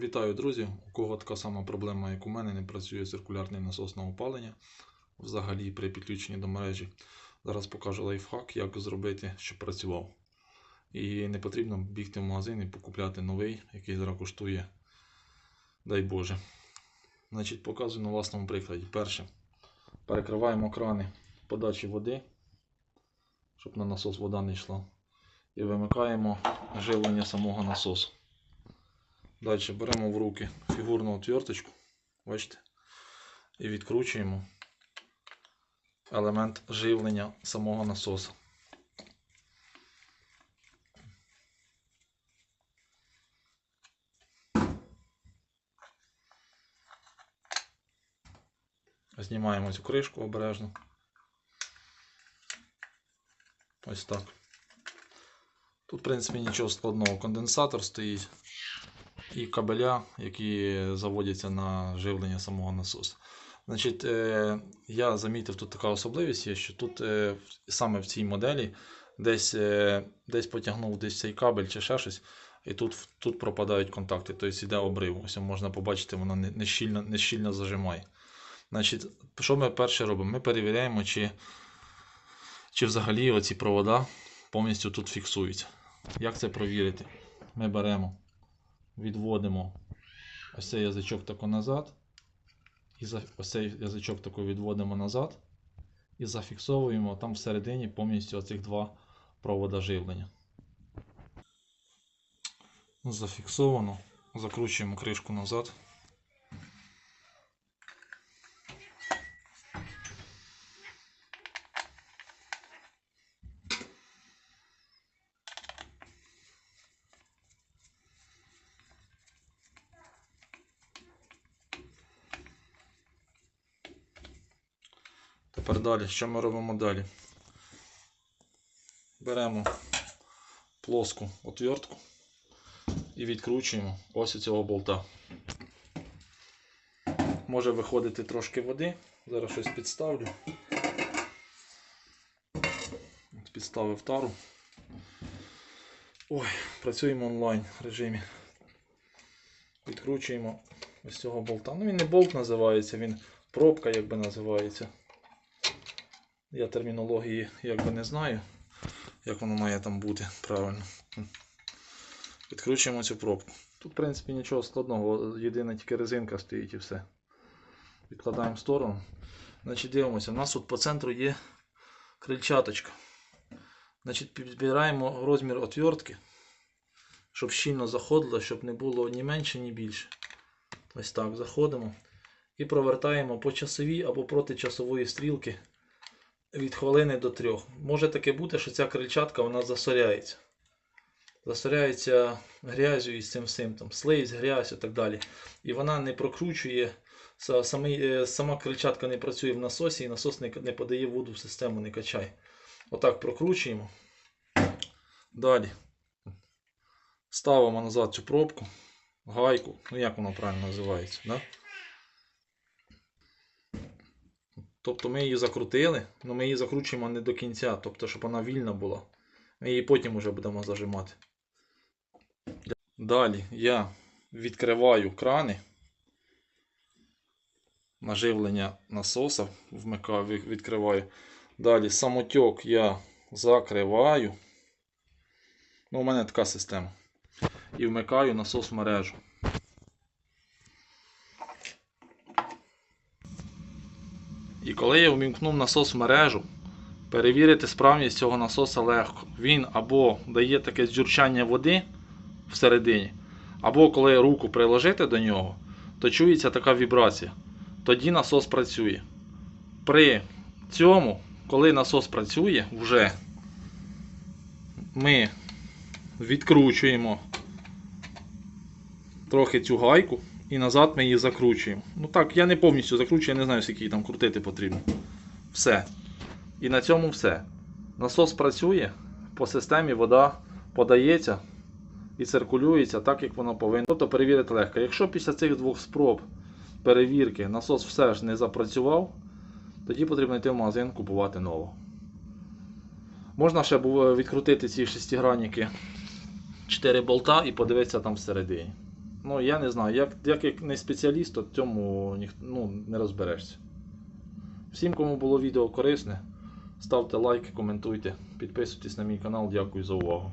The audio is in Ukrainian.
Вітаю, друзі! У кого така сама проблема, як у мене, не працює циркулярний насос на опалення взагалі при підключенні до мережі. Зараз покажу лайфхак, як зробити, щоб працював. І не потрібно бігти в магазин і покупляти новий, який зараз коштує, дай Боже. Значить, показую на власному прикладі. Перше, перекриваємо крани подачі води, щоб на насос вода не йшла. І вимикаємо живлення самого насосу. Далі беремо в руки фігурну отверточку, бачите, і відкручуємо елемент живлення самого насоса. Знімаємо цю кришку обережно. Ось так. Тут, в принципі, нічого складного. Конденсатор стоїть і кабеля, які заводяться на живлення самого насосу. Значить, е, я замітив тут така особливість є, що тут е, саме в цій моделі десь е, десь потягнув десь цей кабель чи ще щось, і тут тут пропадають контакти, тобто йде обрив. Ось можна побачити, воно не, не, щільно, не щільно зажимає. Значить, Що ми перше робимо? Ми перевіряємо, чи, чи взагалі оці провода повністю тут фіксуються. Як це провірити? Ми беремо відводимо ось цей язичок тако назад. І ось цей язичок тако відводимо назад. І зафіксовуємо там всередині повністю оцих два провода живлення. Зафіксовано. Закручуємо кришку назад. Тепер далі, що ми робимо далі? Беремо плоску отвертку і відкручуємо ось цього болта. Може виходити трошки води. Зараз щось підставлю. Підставив тару. Ой, працюємо онлайн режимі. Відкручуємо ось цього болта. Ну він не болт називається, він пробка якби називається. Я термінології якби не знаю, як воно має там бути правильно. Відкручуємо цю пробку. Тут, в принципі, нічого складного, єдина тільки резинка стоїть і все. Відкладаємо в сторону. Значить, дивимося, у нас тут по центру є крильчаточка. Значить, підбираємо розмір отвертки, щоб щільно заходило, щоб не було ні менше, ні більше. Ось так заходимо і провертаємо по часовій або проти часової стрілки від хвилини до трьох. Може таке бути, що ця крильчатка вона засоряється. Засоряється грязю і з цим всім, там, слизь, грязь і так далі. І вона не прокручує, самий, сама крильчатка не працює в насосі, і насос не, не подає воду в систему, не качає. Отак прокручуємо. Далі ставимо назад цю пробку, гайку, ну як вона правильно називається. Да? Тобто ми її закрутили, але ми її закручуємо не до кінця, тобто, щоб вона вільна була. Ми її потім вже будемо зажимати. Далі я відкриваю крани. Наживлення насоса вмикаю, відкриваю. Далі самотек я закриваю. Ну, У мене така система. І вмикаю насос в мережу. І коли я вмімкнув насос в мережу, перевірити справність цього насоса легко. Він або дає таке дзюрчання води всередині, або коли руку приложити до нього, то чується така вібрація. Тоді насос працює. При цьому, коли насос працює, вже ми відкручуємо трохи цю гайку. І назад ми її закручуємо. Ну так, я не повністю закручую, я не знаю, скільки її там крутити потрібно. Все. І на цьому все. Насос працює, по системі вода подається і циркулюється так, як воно повинно. Тобто перевірити легко. Якщо після цих двох спроб перевірки насос все ж не запрацював, тоді потрібно йти в магазин купувати нового. Можна ще відкрутити ці шестигранники 4 болта і подивитися там всередині. Ну, я не знаю, як, як, як не спеціаліст, то цьому ніх, ну, не розберешся. Всім, кому було відео корисне, ставте лайки, коментуйте, підписуйтесь на мій канал. Дякую за увагу.